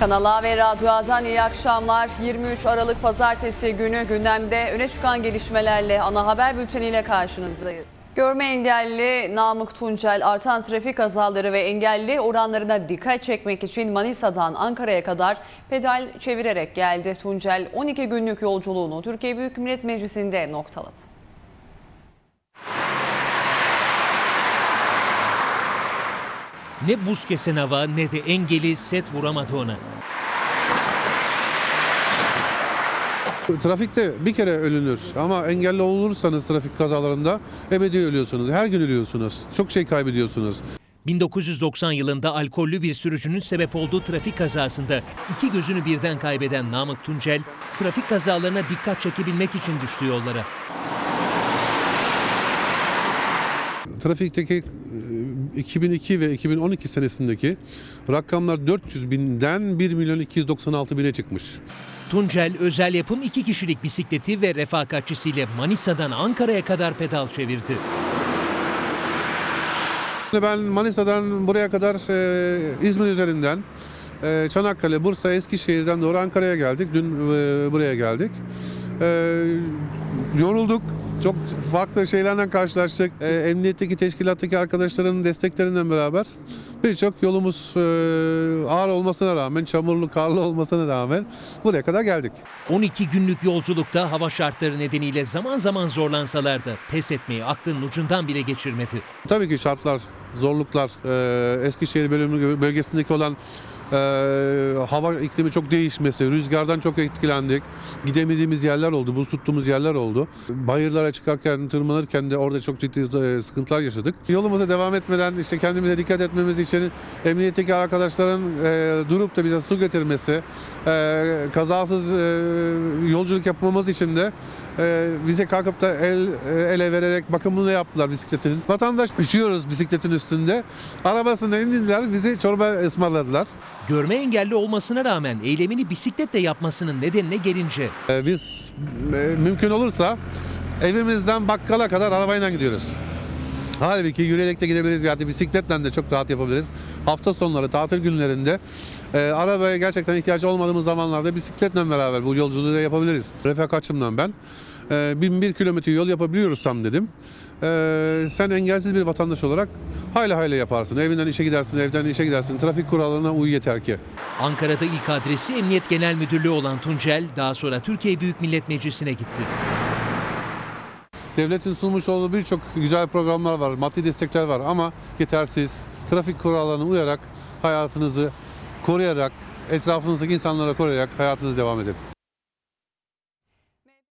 Kanal A ve Radyo A'dan iyi akşamlar. 23 Aralık Pazartesi günü gündemde öne çıkan gelişmelerle ana haber bülteniyle karşınızdayız. Görme engelli Namık Tuncel artan trafik kazaları ve engelli oranlarına dikkat çekmek için Manisa'dan Ankara'ya kadar pedal çevirerek geldi. Tuncel 12 günlük yolculuğunu Türkiye Büyük Millet Meclisi'nde noktaladı. Ne buz kesen hava ne de engeli set vuramadı ona. Trafikte bir kere ölünür ama engelli olursanız trafik kazalarında ebedi ölüyorsunuz. Her gün ölüyorsunuz. Çok şey kaybediyorsunuz. 1990 yılında alkollü bir sürücünün sebep olduğu trafik kazasında iki gözünü birden kaybeden Namık Tuncel, trafik kazalarına dikkat çekebilmek için düştü yollara. Trafikteki 2002 ve 2012 senesindeki rakamlar 400 binden 1 milyon 296 bine çıkmış. Tuncel özel yapım iki kişilik bisikleti ve refakatçisiyle Manisa'dan Ankara'ya kadar pedal çevirdi. Ben Manisa'dan buraya kadar e, İzmir üzerinden e, Çanakkale, Bursa, Eskişehir'den doğru Ankara'ya geldik. Dün e, buraya geldik. E, yorulduk. Çok farklı şeylerden karşılaştık. E, emniyetteki teşkilattaki arkadaşların desteklerinden beraber birçok yolumuz e, ağır olmasına rağmen, çamurlu, karlı olmasına rağmen buraya kadar geldik. 12 günlük yolculukta hava şartları nedeniyle zaman zaman zorlansalar da pes etmeyi aklının ucundan bile geçirmedi. Tabii ki şartlar, zorluklar, e, Eskişehir bölümü bölgesindeki olan hava iklimi çok değişmesi, rüzgardan çok etkilendik. Gidemediğimiz yerler oldu, buz tuttuğumuz yerler oldu. Bayırlara çıkarken, tırmanırken de orada çok ciddi e, sıkıntılar yaşadık. Yolumuza devam etmeden işte kendimize dikkat etmemiz için emniyetteki arkadaşların e, durup da bize su getirmesi, e, kazasız e, yolculuk yapmamız için de e, bize kalkıp da el ele vererek bakımını yaptılar bisikletin. Vatandaş üşüyoruz bisikletin üstünde. Arabasına indiler, bizi çorba ısmarladılar. Görme engelli olmasına rağmen eylemini bisikletle yapmasının nedenine gelince E, biz e, mümkün olursa evimizden bakkala kadar arabayla gidiyoruz. Halbuki yürüyerek de gidebiliriz da bisikletle de çok rahat yapabiliriz. Hafta sonları, tatil günlerinde e, arabaya gerçekten ihtiyaç olmadığımız zamanlarda bisikletle beraber bu yolculuğu da yapabiliriz. Refakatçımdan ben e, 1001 kilometre yol yapabiliyorsam dedim. E, sen engelsiz bir vatandaş olarak hayli hayli yaparsın. Evinden işe gidersin, evden işe gidersin. Trafik kurallarına uy yeter ki. Ankara'da ilk adresi Emniyet Genel Müdürlüğü olan Tuncel daha sonra Türkiye Büyük Millet Meclisi'ne gitti. Devletin sunmuş olduğu birçok güzel programlar var, maddi destekler var ama yetersiz. Trafik kurallarına uyarak hayatınızı koruyarak, etrafınızdaki insanlara koruyarak hayatınız devam edin.